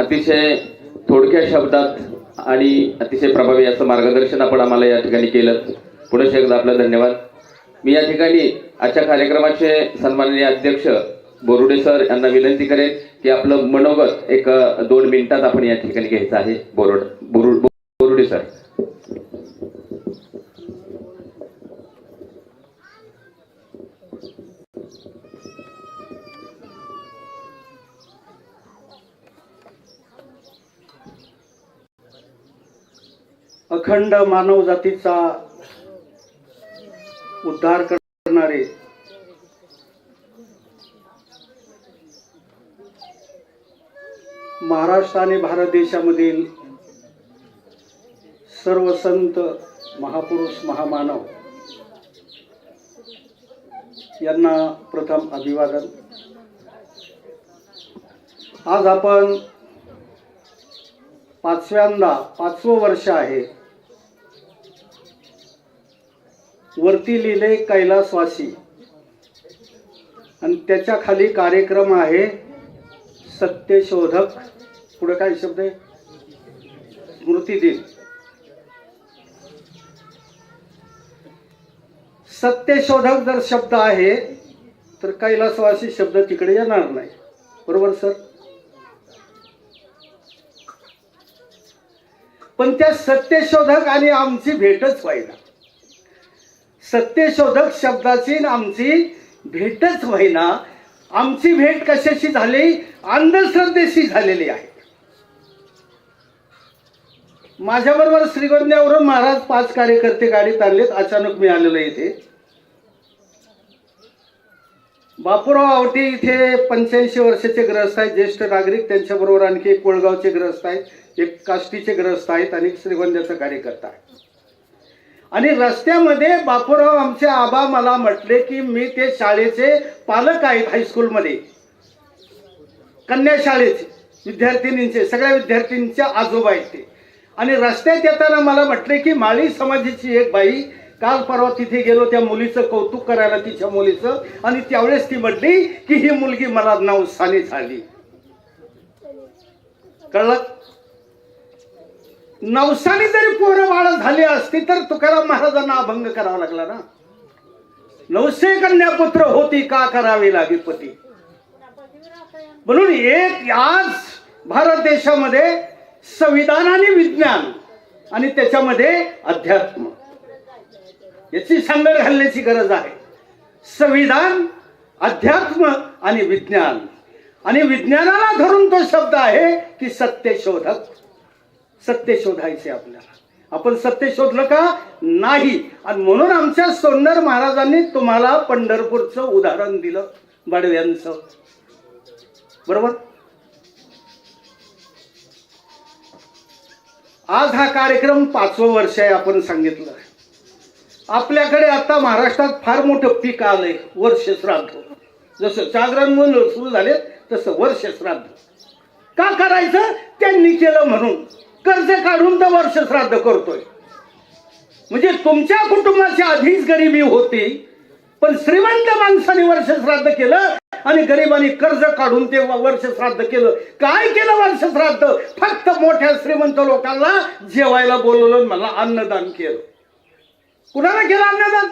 अतिशय थोडक्या शब्दात आणि अतिशय प्रभावी असं मार्गदर्शन आपण आम्हाला या ठिकाणी केलं. पुढे एकदा आपला धन्यवाद. मी या ठिकाणी आजच्या कार्यक्रमाचे सन्माननीय अध्यक्ष बोरुडे सर यांना विनंती करेन की आपलं मनोगत एक दोन मिनिटात आपण या ठिकाणी घ्यायचं आहे. बोरुड बोरुड बोरुडे सर. अखंड मानव जातीचा उद्धार करणारे महाराष्ट्र आणि भारत देशामधील सर्व संत महापुरुष महामानव यांना प्रथम अभिवादन. आज आपण पाचव्यांदा पाचवं वर्ष आहे. वरती लिहिले कैलासवासी. आणि त्याच्याखाली कार्यक्रम आहे सत्यशोधक. पुढे काय शब्द आहे? स्मृती दिन. सत्यशोधक जर शब्द आहे तर कैलासवासी शब्द तिकडे येणार नाही. बरोबर सर? पण त्या सत्यशोधक आणि आमची भेटच पाहिजे सत्यशोधक शब्दाची आमची भेटच होईना आमची भेट कशाशी झाली? अंधश्रद्धेशी झालेली आहे. माझ्याबरोबर श्रीगोंद्यावरून महाराज पाच कार्यकर्ते गाडीत आणलेत अचानक मी आलेलो इथे बापूराव आवटी इथे पंच्याऐंशी वर्षाचे ग्रस्त आहेत ज्येष्ठ नागरिक त्यांच्याबरोबर आणखी एक कोळगावचे ग्रस्त आहेत एक काष्टीचे ग्रस्त आहेत आणि श्रीगोंद्याचा कार्यकर्ता आहे. आणि रस्त्यामध्ये बापूराव आमचे आबा मला म्हटले की मी ते शाळेचे पालक आहेत हायस्कूलमध्ये कन्या शाळेचे विद्यार्थिनींचे सगळ्या विद्यार्थ्यांच्या आजोबा आहेत ते. आणि रस्त्यात येताना मला म्हटले की माळी समाजाची एक बाई काल परवा तिथे गेलो त्या मुलीचं कौतुक करायला तिच्या मुलीचं. आणि त्यावेळेस ती म्हटली की ही मुलगी मला नवसाने झाली. कळलं? नवसाने जरी पोरं बाळ झाली असती तर तुकाराम महाराजांना अभंग करावा लागला ना. नवसे कन्यापुत्र होती का करावी लागी पती? म्हणून एक आज भारत देशामध्ये संविधान आणि विज्ञान आणि त्याच्यामध्ये अध्यात्म याची सांगड घालण्याची गरज आहे. संविधान अध्यात्म आणि विज्ञान. आणि विज्ञानाला धरून तो शब्द आहे की सत्यशोधक सत्य शोधायचे आपल्याला. आपण सत्य शोधलं का? नाही. आणि म्हणून आमच्या सोन्नर महाराजांनी तुम्हाला पंढरपूरचं उदाहरण दिलं बडव्यांचं. बरोबर? आज हा कार्यक्रम पाचवं वर्ष आहे आपण सांगितलं. आपल्याकडे आता महाराष्ट्रात फार मोठं पीक आलंय वर्ष श्राद्ध. जसं जागरण म्हणून सुरू झाले तसं वर्ष श्राद्ध. का करायचं? त्यांनी केलं म्हणून. कर्ज काढून तर वर्ष श्राद्ध करतोय. म्हणजे तुमच्या कुटुंबाची आधीच गरिबी होती पण श्रीमंत माणसाने वर्ष श्राद्ध केलं आणि गरिबांनी कर्ज काढून ते वर्ष श्राद्ध केलं. काय केलं वर्ष श्राद्ध? फक्त मोठ्या श्रीमंत लोकांना जेवायला बोलवलं मला अन्नदान केलं. कुणाला केलं अन्नदान?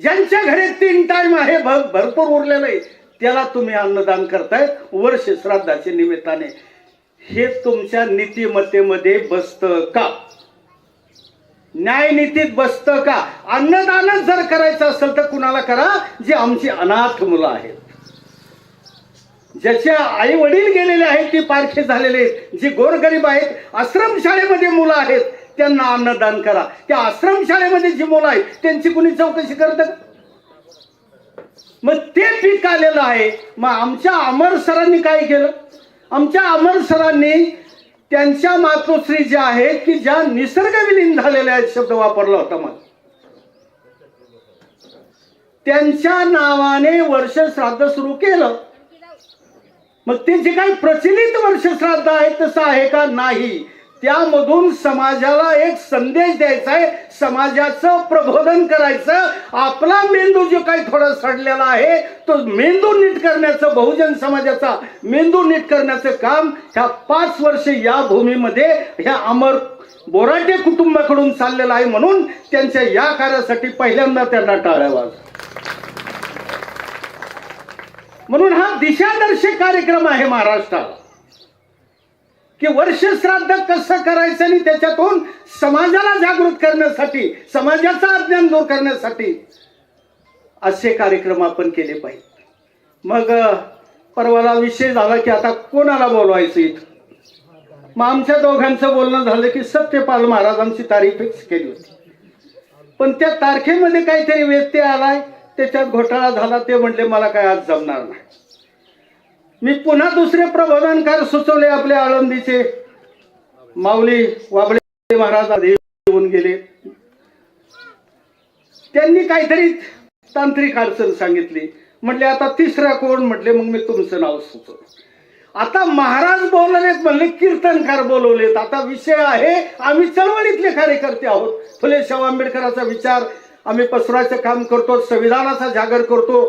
ज्यांच्या घरी तीन टाइम आहे भ- भरपूर उरलेलं आहे त्याला तुम्ही अन्नदान करताय वर्ष श्राद्धाच्या निमित्ताने. हे तुमच्या नीतिमत्तेमध्ये बसतं का? न्यायनीतीत बसतं का? अन्नदानच जर करायचं असेल तर कुणाला करा? जे आमची अनाथ मुलं आहेत. ज्याच्या आई वडील गेलेले आहेत ती पारखे झालेले आहेत. जी गोरगरीब आहेत आश्रमशाळेमध्ये मुलं आहेत त्यांना अन्नदान करा. त्या आश्रमशाळेमध्ये जी मुलं आहेत त्यांची कुणी चौकशी करत? मग ते पीक आलेलं आहे. मग आमच्या अमर सरांनी काय केलं? आमच्या अमर सरांनी त्यांच्या मातोश्री ज्या आहेत की ज्या निसर्ग विलीन झालेल्या आहेत शब्द वापरला होता मग त्यांच्या नावाने वर्ष श्राद्ध सुरू केलं. मग ते जे काही प्रचलित वर्ष श्राद्ध आहे तसं आहे का? नाही. त्यामधून समाजाला एक संदेश द्यायचा आहे. समाजाचं प्रबोधन करायचं. आपला मेंदू जो काही थोडा सडलेला आहे तो मेंदू नीट करण्याचं बहुजन समाजाचा मेंदू नीट करण्याचं काम ह्या पाच वर्ष या भूमीमध्ये ह्या अमर बोराटे कुटुंबाकडून चाललेलं आहे म्हणून त्यांच्या या कार्यासाठी पहिल्यांदा त्यांना टाळावा म्हणून हा दिशादर्शक कार्यक्रम आहे महाराष्ट्राला. की वर्ष श्राद्ध कसं करायचं आणि त्याच्यातून समाजाला जागृत करण्यासाठी समाजाचा अज्ञान दूर करण्यासाठी असे कार्यक्रम आपण केले पाहिजे. मग परवाला विषय झाला की आता कोणाला बोलवायचं इथं? मग आमच्या दोघांचं बोलणं झालं की सत्यपाल महाराजांची तारीख फिक्स केली होती. पण त्या तारखेमध्ये काहीतरी व्यत्यय आलाय त्याच्यात घोटाळा झाला ते म्हणले मला काय आज जमणार नाही. मी पुन्हा दुसरे प्रबोधनकार सुचवले आपल्या आळंदीचे. माऊली वाबळे महाराज येऊन गेले. त्यांनी काहीतरी तांत्रिक अडचण सांगितली. म्हटले आता तिसरा कोण? म्हटले मग मी तुमचं नाव सुचव आता महाराज बोलवलेत म्हणले कीर्तनकार बोलवलेत. आता विषय आहे आम्ही चळवळीतले कार्यकर्ते आहोत. फुले शाहू आंबेडकरांचा विचार आम्ही पसरवायचं काम करतो संविधानाचा जागर करतो.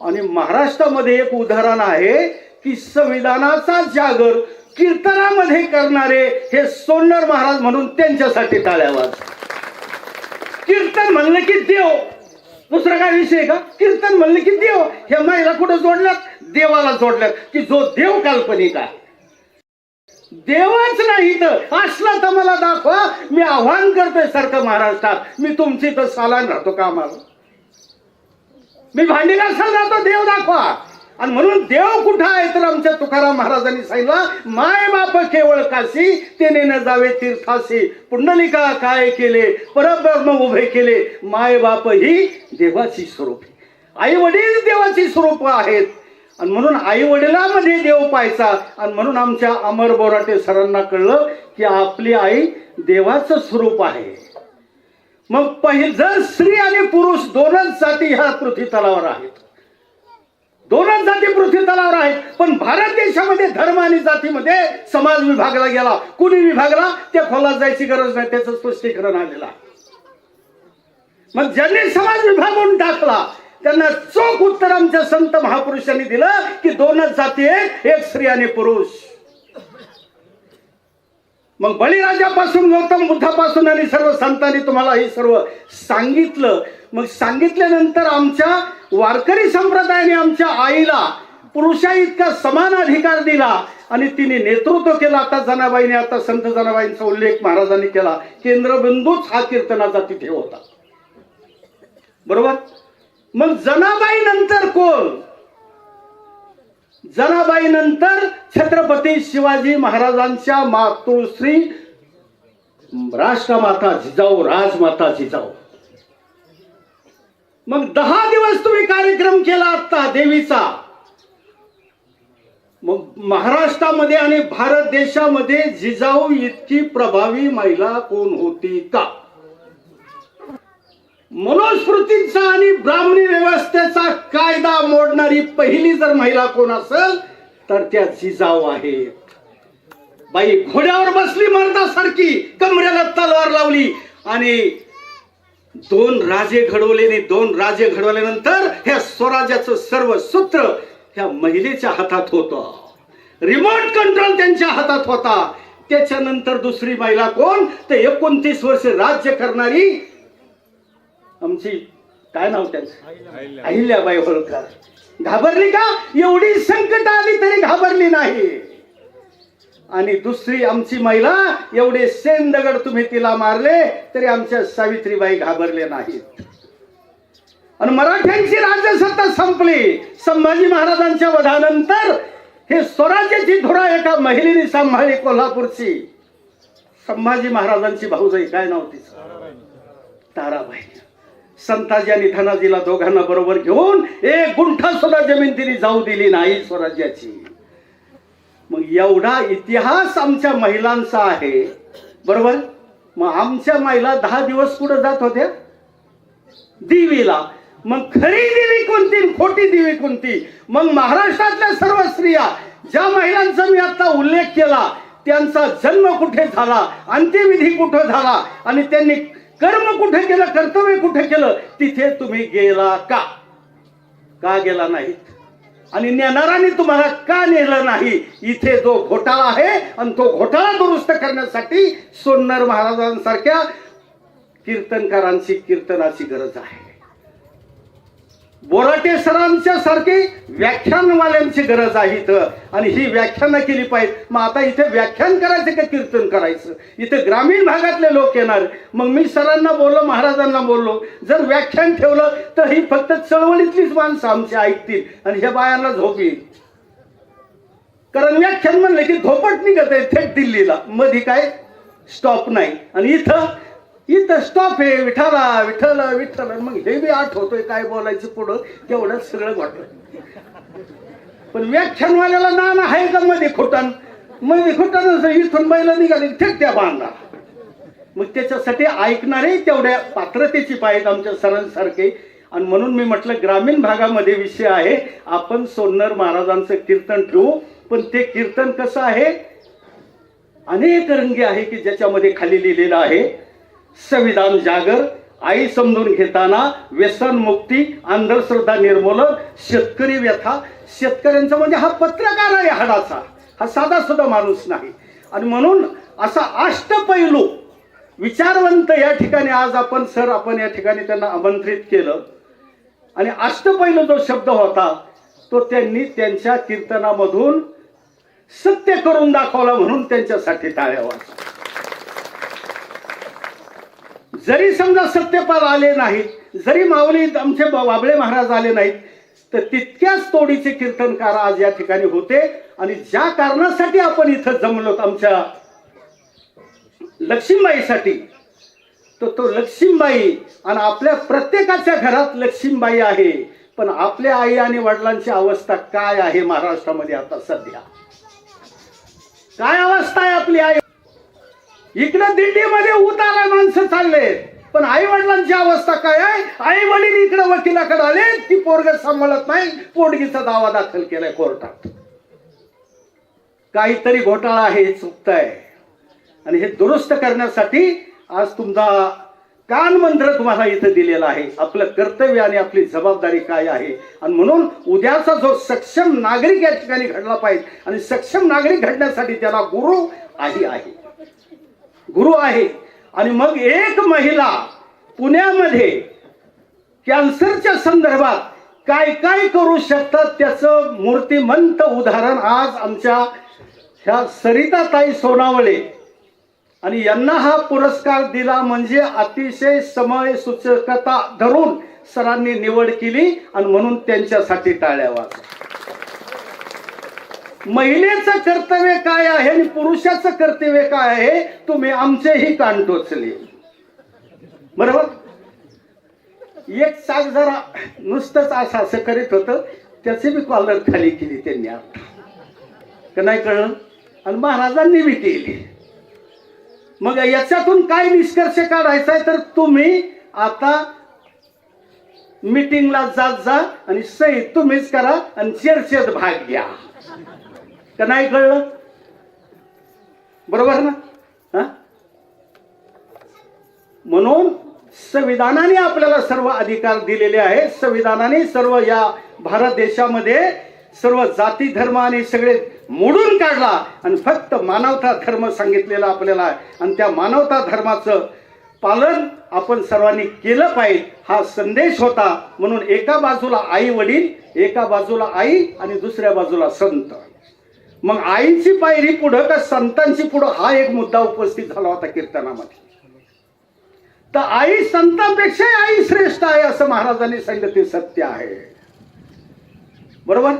आणि महाराष्ट्रामध्ये एक उदाहरण आहे की संविधानाचा जागर कीर्तनामध्ये करणारे हे सोन्नर महाराज म्हणून त्यांच्यासाठी टाळ्यावाज कीर्तन म्हणलं की देव. दुसरा काय विषय का? कीर्तन म्हणलं की देव. हे महिला कुठं जोडल्यात? देवाला जोडल्यात. की जो देव काल्पनिक आहे. देवच नाही तर असला तर मला दाखवा. मी आव्हान करतोय सारखं महाराष्ट्रात मी तुमची तर सालान राहतो का मी भांडी घासायला जातो देव दाखवा. आणि म्हणून देव कुठं आहे तर आमच्या तुकाराम महाराजांनी सांगितलं माय बाप केवळ काशी तेने न जावे तीर्थासी पुंडलिका काय केले? परब्रह्म उभे केले. माय बाप ही देवाची स्वरूप आई वडील देवाची स्वरूप आहेत. आणि म्हणून आई वडिलांमध्ये देव पाहायचा. आणि म्हणून आमच्या अमर बोराटे सरांना कळलं की आपली आई देवाचं स्वरूप आहे. मग पहिल जर स्त्री आणि पुरुष दोनच जाती ह्या पृथ्वी तलावर आहेत. दोनच जाती पृथ्वी तलावर आहेत. पण भारत देशामध्ये धर्म आणि जातीमध्ये समाज विभागला गेला. कुणी विभागला? त्या खोलात जायची गरज नाही. त्याचं स्पष्टीकरण आलेलं आहे. मग ज्यांनी समाज विभागून टाकला त्यांना चोख उत्तर आमच्या संत महापुरुषांनी दिलं की दोनच जाती आहेत. एक स्त्री आणि पुरुष. मग बळीराजापासून गौतम बुद्धापासून आणि सर्व संतांनी तुम्हाला हे सर्व सांगितलं. मग सांगितल्यानंतर आमच्या वारकरी संप्रदायाने आमच्या आईला पुरुषा इतका समान अधिकार दिला आणि तिने नेतृत्व केलं. आता जनाबाईने आता संत जनाबाईंचा उल्लेख महाराजांनी केला. केंद्रबिंदूच हा कीर्तनाचा तिथे होता. बरोबर? मग जनाबाई नंतर कोण? जनाबाई नंतर छत्रपती शिवाजी महाराजांच्या मातोश्री राष्ट्रमाता जिजाऊ राजमाता जिजाऊ. मग दहा दिवस तुम्ही कार्यक्रम केला आता देवीचा. मग महाराष्ट्रामध्ये आणि भारत देशामध्ये जिजाऊ इतकी प्रभावी महिला कोण होती का? मनुस्मृतीचा आणि ब्राह्मणी व्यवस्थेचा कायदा मोडणारी पहिली जर महिला कोण असेल तर त्या जिजाऊ आहेत. बाई घोड्यावर बसली मर्दासारखी कमरेला तलवार लावली आणि दोन राजे घडवले दोन राजे घडवल्यानंतर ह्या स्वराज्याचं सर्व सूत्र ह्या महिलेच्या हातात होतं. रिमोट कंट्रोल त्यांच्या हातात होता. त्याच्यानंतर दुसरी महिला कोण? तर एकोणतीस वर्ष राज्य करणारी आमची काय नाव त्यांचं? अहिल्याबाई. होळकर. घाबरली का? एवढी संकट आली तरी घाबरली नाही. आणि दुसरी आमची महिला एवढे सेन दगड तुम्ही तिला मारले तरी आमच्या सावित्रीबाई घाबरले नाहीत. आणि मराठ्यांची राज्यसत्ता संपली. संभाजी महाराजांच्या वधानंतर हे स्वराज्याची धुरा एका महिलेने सांभाळली कोल्हापूरची. संभाजी महाराजांची भाऊजाई काय नाव तिचं? ताराबाई. संताजी आणि धनाजीला दोघांना बरोबर घेऊन एक गुंठा सुद्धा जमीन तिने जाऊ दिली नाही स्वराज्याची. मग एवढा इतिहास आमच्या महिलांचा आहे. बरोबर? मग आमच्या महिला दहा दिवस कुठं जात होत्या? देवीला. मग खरी देवी कोणती खोटी देवी कोणती? मग महाराष्ट्रातल्या सर्व स्त्रिया ज्या महिलांचा मी आता उल्लेख केला त्यांचा जन्म कुठे झाला? अंत्यविधी कुठं झाला? आणि त्यांनी कर्म कुठे केलं कर्तव्य कुठे केलं तिथे तुम्ही गेला का? का गेला नाहीत? आणि नेणाराने तुम्हाला का नेलं नाही? इथे जो घोटाळा आहे आणि तो घोटाळा दुरुस्त करण्यासाठी सोन्नर महाराजांसारख्या कीर्तनकारांची कीर्तनाची गरज आहे. बोराटे सरांच्या सारखी व्याख्यानवाल्यांची गरज आहे इथं. आणि ही व्याख्यानं केली पाहिजे. मग आता इथे व्याख्यान करायचं का कीर्तन करायचं? इथे ग्रामीण भागातले लोक येणार. मग मी सरांना बोललो महाराजांना बोललो. जर व्याख्यान ठेवलं तर ही फक्त चळवळीतलीच माणसं आमची ऐकतील. आणि ह्या बायांना झोप येईल. कारण व्याख्यान म्हणलं की झोपट निघत आहे थेट दिल्लीला. मधी काय? स्टॉप नाही. आणि इथं इथं स्टॉप आहे विठाला विठ्ठल विठ्ठल मग हे बी आठवतोय काय बोलायचं पुढं तेवढं सगळं वाटत पण व्याख्यानवाल्याला नाना आहे का मध्ये खोटानमध्ये खोटान इथून बैला निघाले थेट त्या बांधा मग त्याच्यासाठी ऐकणारे तेवढ्या पात्रतेची पाहिजे आमच्या सरांसारखे. आणि म्हणून मी म्हटलं ग्रामीण भागामध्ये विषय आहे आपण सोन्नर महाराजांचं कीर्तन ठेवू. पण ते कीर्तन कसं आहे? अनेक रंगी आहे की ज्याच्यामध्ये खाली लिहिलेलं आहे. संविधान जागर आई समजून घेताना व्यसन मुक्ती अंधश्रद्धा निर्मूलन शेतकरी व्यथा. शेतकऱ्यांचा म्हणजे हा पत्रकार आहे हाडाचा हा साधा सुद्धा माणूस नाही. आणि म्हणून असा अष्टपैलू विचारवंत या ठिकाणी आज आपण सर आपण या ठिकाणी त्यांना आमंत्रित केलं. आणि अष्टपैलू जो शब्द होता तो त्यांनी त्यांच्या कीर्तनामधून सत्य करून दाखवला म्हणून त्यांच्यासाठी टाळ्या वाजवा जरी समजा सत्यपाल आले नाहीत जरी माऊली आमचे बाबळे वाबळे महाराज आले नाहीत तर तितक्याच तोडीचे कीर्तनकार आज या ठिकाणी होते आणि ज्या कारणासाठी आपण इथं जमलो आमच्या लक्ष्मीबाईसाठी तर तो लक्ष्मीबाई आणि आपल्या प्रत्येकाच्या घरात लक्ष्मीबाई आहे. पण आपल्या आई आणि वडिलांची अवस्था काय आहे महाराष्ट्रामध्ये आता सध्या? काय अवस्था आहे आपली आई? इकडं दिल्लीमध्ये उतारा माणसं चालले पण आई वडिलांची अवस्था काय आहे? आई वडील इकडे वकिलाकडे आले ती पोरग सांभाळत नाही पोटगीचा दावा दाखल केलाय कोर्टात. काहीतरी घोटाळा आहे हे चुकतंय आणि हे दुरुस्त करण्यासाठी आज तुमचा कान मंत्र तुम्हाला इथं दिलेला आहे. आपलं कर्तव्य आणि आपली जबाबदारी काय आहे? आणि म्हणून उद्याचा जो सक्षम नागरिक या ठिकाणी घडला पाहिजे. आणि सक्षम नागरिक घडण्यासाठी त्याला गुरु आई आहे. गुरु आहे. आणि मग एक महिला पुण्यामध्ये कॅन्सरच्या संदर्भात काय काय करू शकतात त्याचं मूर्तिमंत उदाहरण आज आमच्या ह्या सरिताताई सोनावळे. आणि यांना हा पुरस्कार दिला म्हणजे अतिशय समय सूचकता धरून सरांनी निवड केली आणि म्हणून त्यांच्यासाठी टाळ्या वाजवा. महिलेचं कर्तव्य काय आहे आणि पुरुषाचं कर्तव्य काय आहे तुम्ही आमचेही कान टोचले. बरोबर? एक साग जरा नुसतंच असं असं करीत होतं त्याचे बी कॉलर खाली केली त्यांनी. आता नाही कळलं? आणि महाराजांनी बी केली. मग याच्यातून काय निष्कर्ष काढायचा आहे? तर तुम्ही आता मीटिंगला जात जा आणि सही तुम्हीच करा आणि चर्चेत भाग घ्या. का नाही कळलं? बरोबर ना? हा? म्हणून संविधानाने आपल्याला सर्व अधिकार दिलेले आहेत. संविधानाने सर्व या भारत देशामध्ये सर्व जाती धर्म आणि सगळे मोडून काढला आणि फक्त मानवता धर्म सांगितलेला आपल्याला आहे. आणि त्या मानवता धर्माचं पालन आपण सर्वांनी केलं पाहिजे. हा संदेश होता. म्हणून एका बाजूला आई वडील एका बाजूला आई आणि दुसऱ्या बाजूला संत. मग आईची पायरी पुढं का संतांची पुढं? हा एक मुद्दा उपस्थित झाला होता कीर्तनामध्ये. तर आई संतांपेक्षा आई श्रेष्ठ आहे असं महाराजांनी सांगितलं ते सत्य आहे. बरोबर?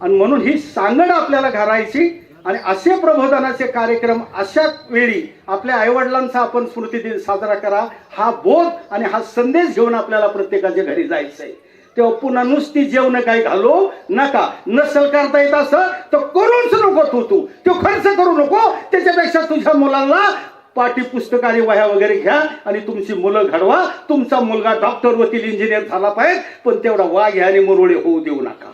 आणि म्हणून ही सांगड आपल्याला घालायची आणि असे प्रबोधनाचे कार्यक्रम अशा वेळी आपल्या आईवडिलांचा आपण स्मृती दिन साजरा करा. हा बोध आणि हा संदेश घेऊन आपल्याला प्रत्येकाच्या घरी जायचं आहे तेव्हा पुन्हा नुसती जेवण काही घालो नका. नसल करता येत असं तर करूच नको तू तू. तो खर्च करू नको. त्याच्यापेक्षा तुझ्या मुलांना पाठ्यपुस्तक आणि वह्या वगैरे घ्या आणि तुमची मुलं घडवा. तुमचा मुलगा डॉक्टर वकील इंजिनियर झाला पाहिजे पण तेवढा वाघ घ्या आणि मुरवडे होऊ देऊ नका.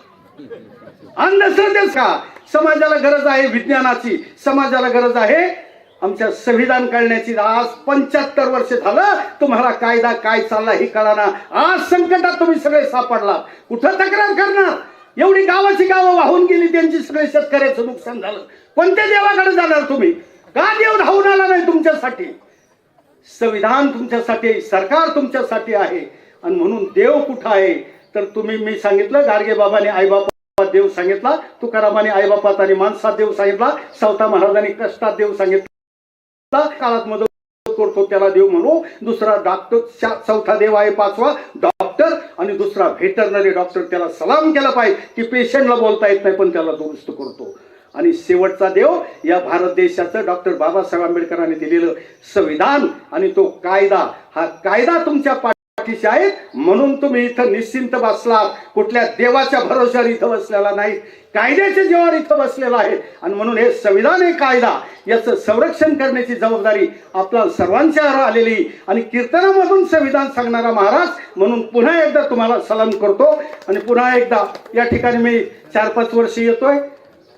अंधश्रद्धेच का? समाजाला गरज आहे विज्ञानाची. समाजाला गरज आहे आमच्या संविधान काढण्याची आज पंच्याहत्तर वर्ष झालं. तुम्हाला कायदा काय चालला हे कळाना. आज संकटात तुम्ही सगळे सापडला कुठं तक्रार करणार? एवढी गावाची गावं वाहून गेली त्यांची सगळे शेतकऱ्याचं नुकसान झालं. कोणत्या देवाकडे जाणार तुम्ही? का देव धावून आला नाही तुमच्यासाठी? संविधान तुमच्यासाठी सरकार तुमच्यासाठी आहे. आणि म्हणून देव कुठं आहे? तर तुम्ही मी सांगितलं गाडगे बाबाने आईबापा देव सांगितला तुकारामाने आईबापात आणि माणसात देव सांगितला सावता महाराजांनी कष्टात देव सांगितला. काळात मदत करतो त्याला देव म्हणू. दुसरा डॉक्टर चौथा देव आहे पाचवा. डॉक्टर आणि दुसरा व्हेटरनरी डॉक्टर त्याला सलाम केला पाहिजे. की पेशंटला बोलता येत नाही पण त्याला दुरुस्त करतो. आणि शेवटचा देव या भारत देशाचं डॉक्टर बाबासाहेब आंबेडकरांनी दिलेलं संविधान आणि तो कायदा. हा कायदा तुमच्या पाठीशी आहेत. म्हणून तुम्ही इथं निश्चिंत बसलात. कुठल्या देवाच्या भरोश्यावर इथं बसलेला नाही. कायद्याच्या जीवावर इथं बसलेला आहे. आणि म्हणून हे संविधान हे कायदा. याचं संरक्षण करण्याची जबाबदारी आपल्या सर्वांच्यावर आलेली. आणि कीर्तनामधून संविधान सांगणारा महाराज म्हणून पुन्हा एकदा तुम्हाला सलाम करतो. आणि पुन्हा एकदा या ठिकाणी मी चार पाच वर्ष येतोय.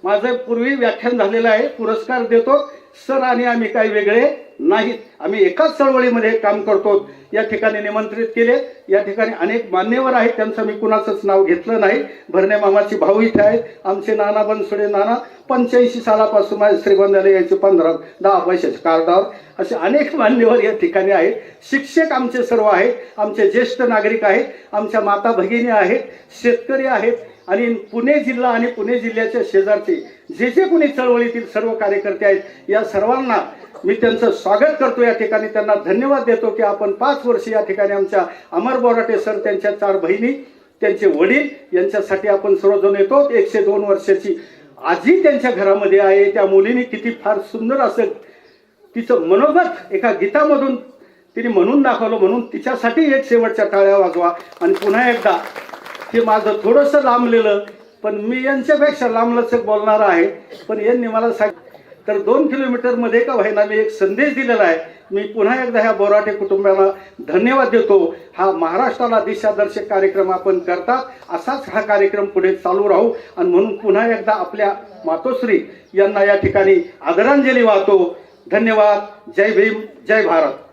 माझं पूर्वी व्याख्यान झालेलं आहे. पुरस्कार देतो. सर आणि आम्ही काही वेगळे नाहीत आम्ही एकाच चळवळीमध्ये काम करतो. या ठिकाणी निमंत्रित केले. या ठिकाणी अनेक मान्यवर आहेत. त्यांचं मी कुणाचंच नाव घेतलं नाही. भरणे मामाची भाऊ इथे आहेत. आमचे नाना बनसुडे नाना पंच्याऐंशी सालापासून माझे श्रीबंधाले यांचे पंधरा दहा पैशाचे कार्डावर. असे अनेक मान्यवर या ठिकाणी आहेत. शिक्षक आमचे सर्व आहेत. आमचे ज्येष्ठ नागरिक आहेत. आमच्या माता भगिनी आहेत. शेतकरी आहेत. आणि पुणे जिल्हा आणि पुणे जिल्ह्याच्या शेजारचे जे जे कोणी चळवळीतील सर्व कार्यकर्ते आहेत या सर्वांना मी त्यांचं स्वागत करतो या ठिकाणी. त्यांना धन्यवाद देतो की आपण पाच वर्ष या ठिकाणी आमच्या अमर बोराटे सर त्यांच्या चार बहिणी त्यांचे वडील यांच्यासाठी आपण सर्वजण येतो. एकशे दोन वर्षाची आजी त्यांच्या घरामध्ये आहे. त्या मुलीने किती फार सुंदर असं तिचं मनोगत एका गीतामधून तिने म्हणून दाखवलं. म्हणून तिच्यासाठी एक शेवटच्या टाळ्या वाजवा. आणि पुन्हा एकदा हे माझं थोडंसं लांबलेलं पण मी यांच्यापेक्षा लांबलचक बोलणार आहे. पण यांनी मला सांग तर दोन किलोमीटरमध्ये एका का व्हायना मी एक संदेश दिलेला आहे. मी पुन्हा एकदा ह्या बोराटे कुटुंबाला धन्यवाद देतो. हा महाराष्ट्राला दिशादर्शक कार्यक्रम आपण करतात. असाच हा कार्यक्रम पुढे चालू राहू. आणि म्हणून पुन्हा एकदा आपल्या मातोश्री यांना या ठिकाणी आदरांजली वाहतो. धन्यवाद. जय भीम. जय भारत.